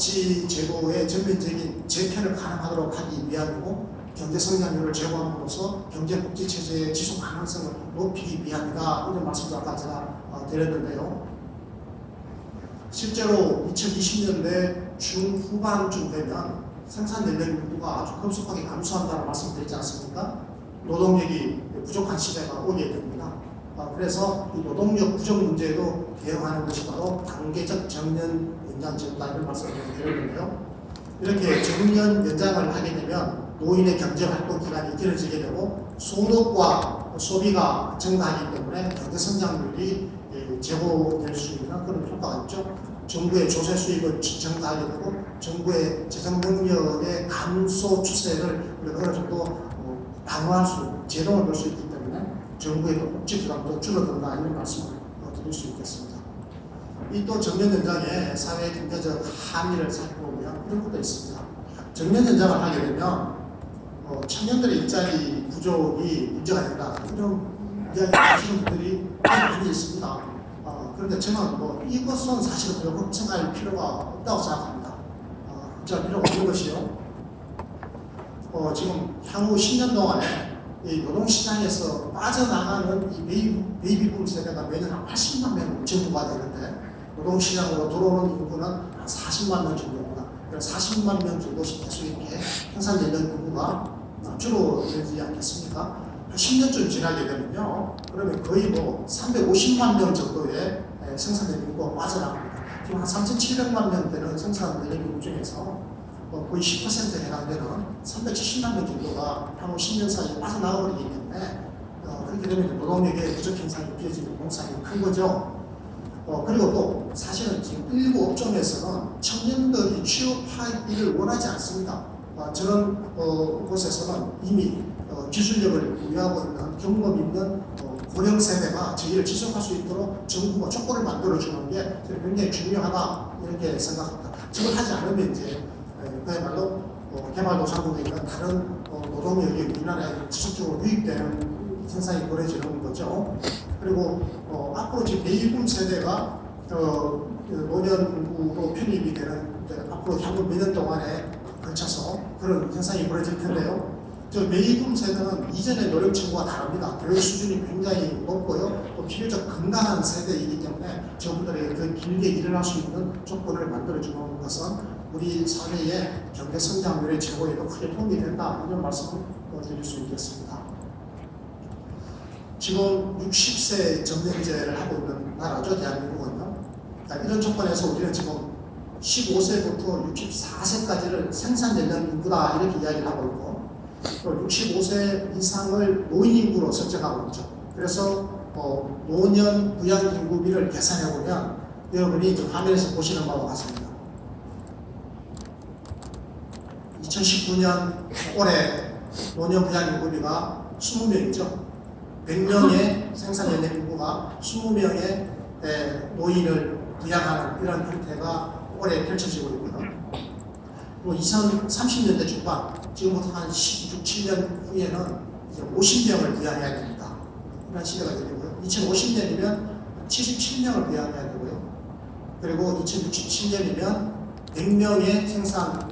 복지 제도의 전면적인 재편을 가능하도록 하기 위함이고 경제 성장률을 제고함으로써 경제 복지 체제의 지속 가능성을 높이기 위함이다 이런 말씀도 아까 제가 어, 드렸는데요. 실제로 2020년대 중후반쯤 되면 생산 연령 인구가 아주 급속하게 감소한다는 말씀드리지 않습니까? 노동력이 부족한 시대가 오게 됩니다. 어, 그래서 이 노동력 부족 문제도 대응하는 것이 바로 단계적 정년 연장 이런 말씀을 드렸는데요. 이렇게 정년 연장을 하게 되면 노인의 경제 활동 기간이 길어지게 되고 소득과 소비가 증가하기 때문에 경제 성장률이 예, 제고될 수 있는 그런 효과가 있죠. 정부의 조세 수입은 증가하게 되고 정부의 재정 능력의 감소 추세를 우리가 어느 정도 어, 방어할 수, 제동을 걸수 있기 때문에 정부의 또 복지 부담도 줄어든다 이런 말씀을 어, 드릴 수 있겠습니다. 이 또 정년 연장의 사회 경제적 함의를 살펴보면 이런 것도 있습니다. 정년 연장을 하게 되면 어, 청년들의 일자리 부족이 문제가 된다 이런 이야기 하시는 분들이 많이 있습니다. 어, 그런데 저는 뭐 이것은 사실은 별로 걱정할 필요가 없다고 생각합니다. 어, 걱정할 필요가 없는 것이요. 어, 지금 향후 10년 동안에 이 노동시장에서 빠져나가는 이 베이비, 베이비붐 세대가 매년 한 80만 명 정도가 되는데 노동시장으로 들어오는 인구는 한 40만 명 정도입니다. 그래서 40만 명 정도씩 계속 이렇게 생산 연령 인구가 줄어들지 않겠습니까? 한 10년쯤 지나게 되면요. 그러면 거의 뭐 350만 명 정도의 에, 생산 연령 인구가 빠져나갑니다. 지금 한 3,700만 명 되는 생산 연령 인구 중에서 어, 거의 10%에 해당되는 370만 명 정도가 향후 10년 사이에 빠져나가버리기 때문에 어, 그렇게 되면 노동력의 부족 현상이 느껴지는 공산이 큰 거죠. 어, 그리고 또 사실은 지금 일부 업종에서는 청년들이 취업하기를 원하지 않습니다. 어, 저런 어, 곳에서는 이미 어, 기술력을 보유하고 있는 경험 있는 어, 고령 세대가 저희를 지속할 수 있도록 정부가 조건을 만들어주는 게 굉장히 중요하다 이렇게 생각합니다. 저걸 하지 않으면 이제 에, 그야말로 어, 개발도상국에 있는 다른 어, 노동력이 우리나라에 지속적으로 유입되는 현상이 벌어지는 거죠. 그리고 어, 앞으로 지금 베이비붐 세대가 어, 그 노년으로 편입이 되는 앞으로 향후 몇 년 동안에 걸쳐서 그런 현상이 벌어질 텐데요. 저 베이비붐 세대는 이전의 노령 층과 다릅니다. 교육 수준이 굉장히 높고요. 또 비교적 건강한 세대이기 때문에 저분들에게 더 길게 일어날 수 있는 조건을 만들어주는 것은 우리 사회의 경제 성장률의 제고에도 크게 도움이 된다. 이런 말씀을 드릴 수 있겠습니다. 지금 60세 정년제를 하고 있는 나라죠, 대한민국은요. 자, 이런 조건에서 우리는 지금 15세부터 64세까지를 생산 연령 인구다 이렇게 이야기를 하고 있고, 또 65세 이상을 노인 인구로 설정하고 있죠. 그래서 어, 노년 부양 인구비를 계산해 보면 여러분이 이제 화면에서 보시는 바와 같습니다. 2019년 올해 노년 부양 인구비가 20명이죠. 100명의 생산 연령 인구가 20명의 노인을 부양하는 이런 형태가 올해 펼쳐지고 있고요. 또 2030년대 중반, 지금부터 한 16, 7년 후에는 이제 50명을 부양해야 됩니다. 이런 시대가 되고요. 2050년이면 77명을 부양해야 되고요. 그리고 2067년이면 100명의 생산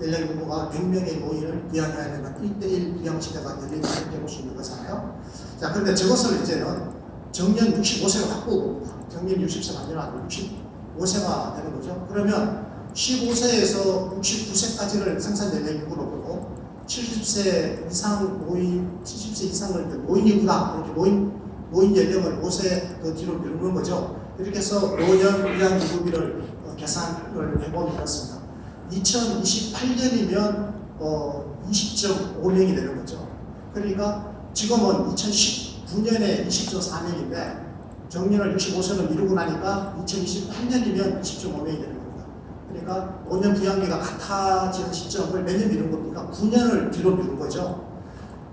연령 인구가 100명의 노인을 부양해야 되는 1대1 부양 시대가 열린다 이렇게 볼 수 있는 거잖아요. 자, 그런데 저것을 이제는 정년 65세로 바꾸고 정년 60세가 아니라 65세가 되는 거죠. 그러면 15세에서 69세까지를 생산 연령 인구로 보고 70세 이상 노인, 70세 이상을 노인 인구다 이렇게 노인 노인 연령을 5세 더 뒤로 미루는 거죠. 이렇게 해서 노년 부양 인구비를 어, 계산을 해보면 이렇습니다. 2028년이면 어, 20.5명이 되는 거죠. 그러니까 지금은 2019년에 20.4명인데 정년을 65세로 미루고 나니까 2028년이면 20.5명이 되는 겁니다. 그러니까 5년 부양기가 같아지는 시점을 몇 년 미룬 겁니까? 9년을 뒤로 미룬 거죠.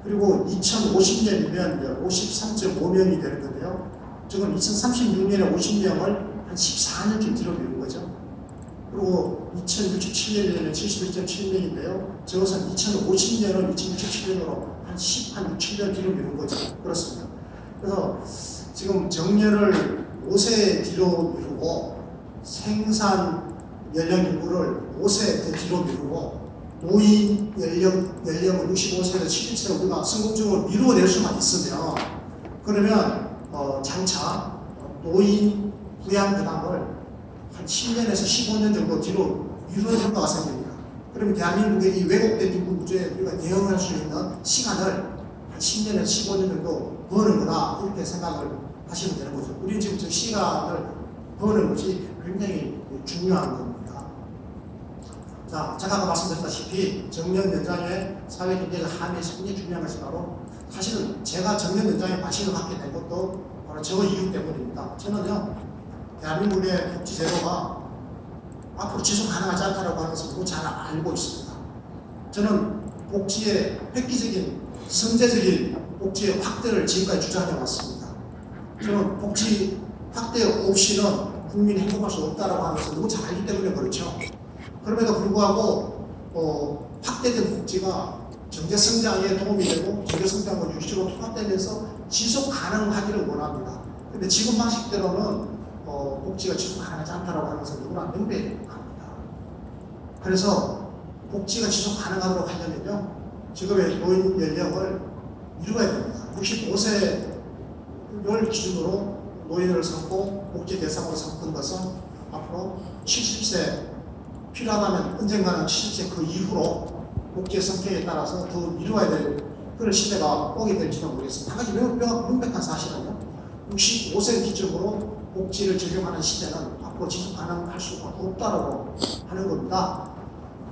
그리고 2050년이면 53.5명이 되는 건데요. 지금 2036년에 50명을 한 14년쯤 뒤로 미룬 거죠. 그리고 2067년에는 71.7명인데요. 저것은 2050년은 2067년으로 한 10, 한 6, 7년 뒤로 미룬 거죠. 그렇습니다. 그래서 지금 정년을 5세 뒤로 미루고 생산 연령 인구를 5세 더 뒤로 미루고 노인 연령, 연령을 65세에서 70세 우리가 성공적으로 미루어낼 수만 있으면 그러면 어, 장차 노인 부양 부담을 한 10년에서 15년 정도 뒤로 미루는 효과가 생깁니다. 그러면 대한민국의 이 왜곡된 인구 구조에 우리가 대응할 수 있는 시간을 한 10년에서 15년 정도 버는 거다 이렇게 생각을 하시면 되는 거죠. 우리는 지금 저 시간을 버는 것이 굉장히 중요한 겁니다. 자, 제가 아까 말씀드렸다시피 정년 연장의 사회 경제적 함의에서 굉장히 중요한 것이 바로 사실은 제가 정년 연장에 관심을 갖게 된 것도 바로 저 이유 때문입니다. 저는요, 대한민국의 복지제도가 앞으로 지속 가능하지 않다라고 하는 것을 잘 알고 있습니다. 저는 복지의 획기적인 선제적인 복지의 확대를 지금까지 주장해 왔습니다. 저는 복지 확대 없이는 국민이 행복할 수 없다라고 하는 것을 너무 잘 알기 때문에 그렇죠. 그럼에도 불구하고 어, 확대된 복지가 경제 성장에 도움이 되고 경제 성장과 유지로 통합되면서 지속 가능하기를 원합니다. 근데 지금 방식대로는 어, 복지가 지속 가능하지 않다라고 것은 누구나 명백합니다. 그래서 복지가 지속 가능하도록 하려면요, 지금의 노인 연령을 미루어야 됩니다. 65세를 기준으로 노인을 삼고 복지 대상으로 삼는 것은 앞으로 70세 필요하다면 언젠가는 70세 그 이후로 복지의 성격에 따라서 더 미루어야 될 그런 시대가 오게 될지도 모르겠습니다. 한 가지 명백한 사실은요. 65세 기준으로 복지를 적용하는 시대는 앞으로 지속 가능할 수가 없다라고 하는 겁니다.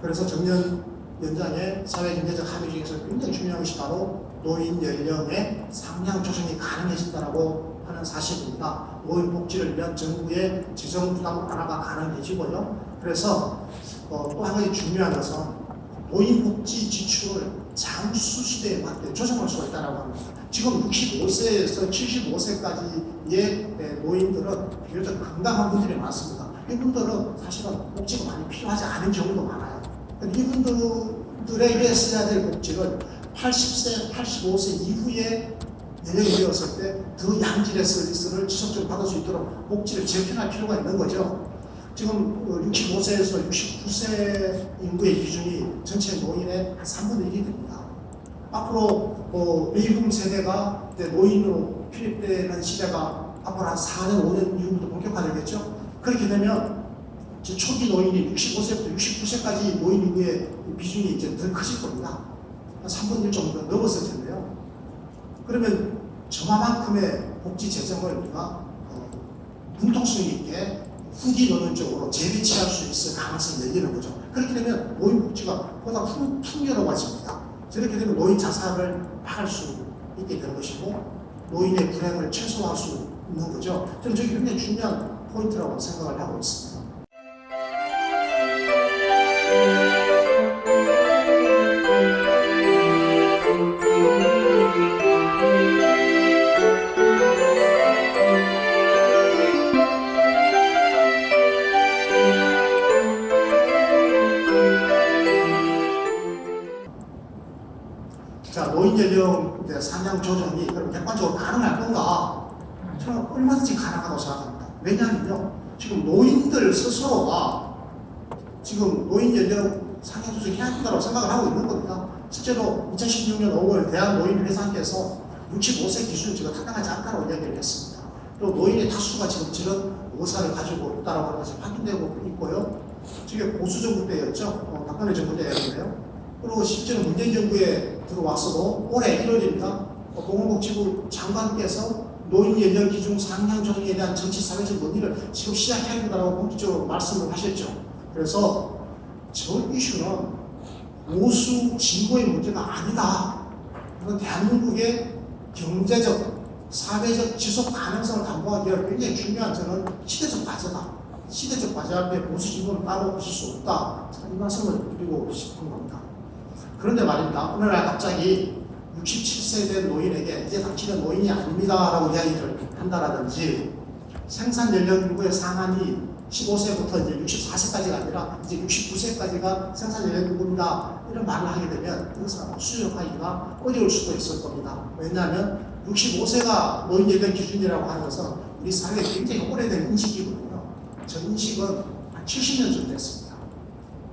그래서 정년 연장의 사회 경제적 합의 중에서 굉장히 중요한 것이 바로 노인 연령의 상향 조정이 가능해진다라고 하는 사실입니다. 노인 복지를 위한 정부의 재정 부담 완화가 가능해지고요. 그래서 어, 또한 가지 중요한 것은 노인 복지 지출을 장수 시대에 맞게 조정할 수가 있다고 합니다. 지금 65세에서 75세까지의 노인들은 비교적 건강한 분들이 많습니다. 이분들은 사실은 복지가 많이 필요하지 않은 경우도 많아요. 이분들에게 써야 될 복지를 80세, 85세 이후에 연령이 되었을 때 더 양질의 서비스를 지속적으로 받을 수 있도록 복지를 재편할 필요가 있는 거죠. 지금 65세에서 69세 인구의 기준이 전체 노인의 한 3분의 1이 됩니다. 앞으로 어, 베이붐 세대가 노인으로 필입되는 시대가 앞으로 한 4년, 5년 이후부터 본격화되겠죠. 그렇게 되면 이제 초기 노인이 65세부터 69세까지 노인 인구의 비중이 이제 더 커질 겁니다. 한 3분의 1 정도 넘었을 텐데요. 그러면 저만큼의 복지 재정을 우리가 어, 융통성 있게 후기 노는 쪽으로 재배치할 수 있을 가능성이 열리는 거죠. 그렇게 되면 노인 복지가 보다 풍, 풍요로워집니다. 저렇게 되면 노인 자살을 막을 수 있게 되는 것이고 노인의 불행을 최소화할 수 있는 거죠. 저는 저게 굉장히 중요한 포인트라고 생각을 하고 있습니다. 조정이 그럼 객관적으로 가능할 건가? 저는 얼마든지 가능하다고 생각합니다. 왜냐하면요, 지금 노인들 스스로가 지금 노인 연령 상향 조정 해야 된다고 생각을 하고 있는 겁니다. 실제로 2016년 5월 대한노인회사께서 65세 기준치가 타당하지 않다고 이야기를 했습니다. 그리고 노인의 다수가 지금 저런 의사를 가지고 하는 것이 확인되고 있고요. 지금 보수 정부 때였죠. 어, 박근혜 정부 때였는데요. 그리고 실제로 문재인 정부에 들어와서도 올해 1월입니다. 어, 보건복지부 장관께서 노인 연령 기준 상향 조정에 대한 정치 사회적 논의를 지금 시작해야 된다고 본격적으로 말씀을 하셨죠. 그래서 저 이슈는 보수 진보의 문제가 아니다. 이건 대한민국의 경제적, 사회적 지속 가능성을 담보하기 위한 굉장히 중요한 저는 시대적 과제다. 시대적 과제 앞에 보수 진보는 따로 보실 수 없다. 이 말씀을 드리고 싶은 겁니다. 그런데 말입니다. 어느 날 갑자기 67세 된 노인에게 이제 당신은 노인이 아닙니다라고 이야기를 한다라든지 생산 연령 인구의 상한이 15세부터 이제 64세까지가 아니라 이제 69세까지가 생산 연령 인구입니다. 이런 말을 하게 되면 이것은 수용하기가 어려울 수도 있을 겁니다. 왜냐하면 65세가 노인 연령 기준이라고 것은 우리 사회에 굉장히 오래된 인식이거든요. 저 인식은 한한 70년쯤 됐습니다.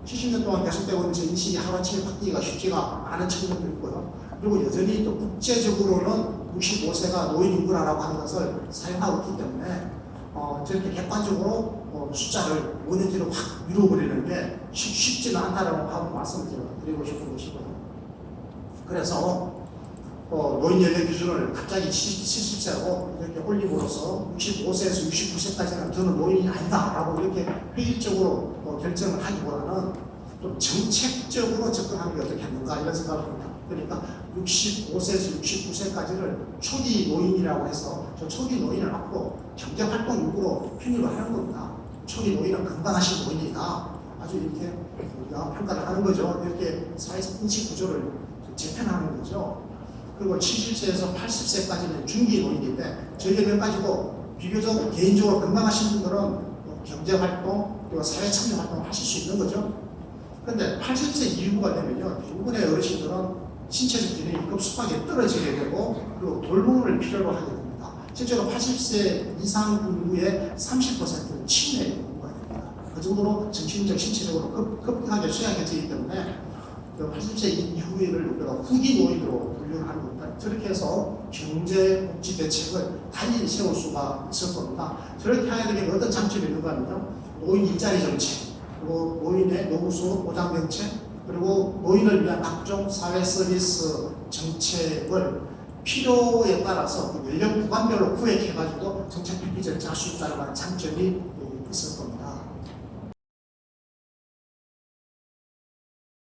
70년 동안 계속되고 있는 저 인식이 하루아침에 바뀌기가 쉽지가 않은 측면도 있고요. 그리고 여전히 또 국제적으로는 65세가 노인 인구라고 하는 것을 사용하고 있기 때문에 어, 저렇게 객관적으로 어, 숫자를 5년 뒤로 확 밀어버리는 게 쉽, 쉽지는 않다라고 하고 말씀을 드리고 싶은 것이고요. 그래서 어, 노인 연령 기준을 갑자기 70, 70 세로 이렇게 올림으로써 65세에서 69세까지는 저는 노인이 아니다라고 이렇게 회의적으로 어, 결정을 하기보다는 좀 정책적으로 접근하는 게 어떻겠는가 이런 생각을. 그러니까 65세에서 69세까지를 초기 노인이라고 해서 저 초기 노인을 앞으로 경제활동 요구로 편입을 하는 겁니다. 초기 노인은 건강하신 노인이다. 아주 이렇게 우리가 평가를 하는 거죠. 이렇게 사회 인식 구조를 재편하는 거죠. 그리고 70세에서 80세까지는 중기 노인인데 저희들 가지고 비교적 개인적으로 건강하신 분들은 뭐 경제활동 그리고 사회 참여 활동을 하실 수 있는 거죠. 근데 80세 이후가 되면요 대부분의 어르신들은 신체적 기능이 급속하게 떨어지게 되고 그리고 돌봄을 필요로 하게 됩니다. 실제로 80세 이상 인구의 30%는 치매 인구가 됩니다. 그 정도로 정신적, 신체적으로 급, 급하게 쇠약해지기 때문에 그 80세 이후를 우리가 후기 노인으로 분류를 하는 겁니다. 저렇게 해서 경제 복지 대책을 달리 세울 수가 있을 겁니다. 저렇게 하게 되면 어떤 장점이 있는가 하면요. 노인 일자리 정책, 그리고 노인의 노후수 보장 정책, 그리고 노인을 위한 각종 사회 서비스 정책을 필요에 따라서 그 연령 구간별로 구획해가지고 정책 패키지를 짤 수 있다는 장점이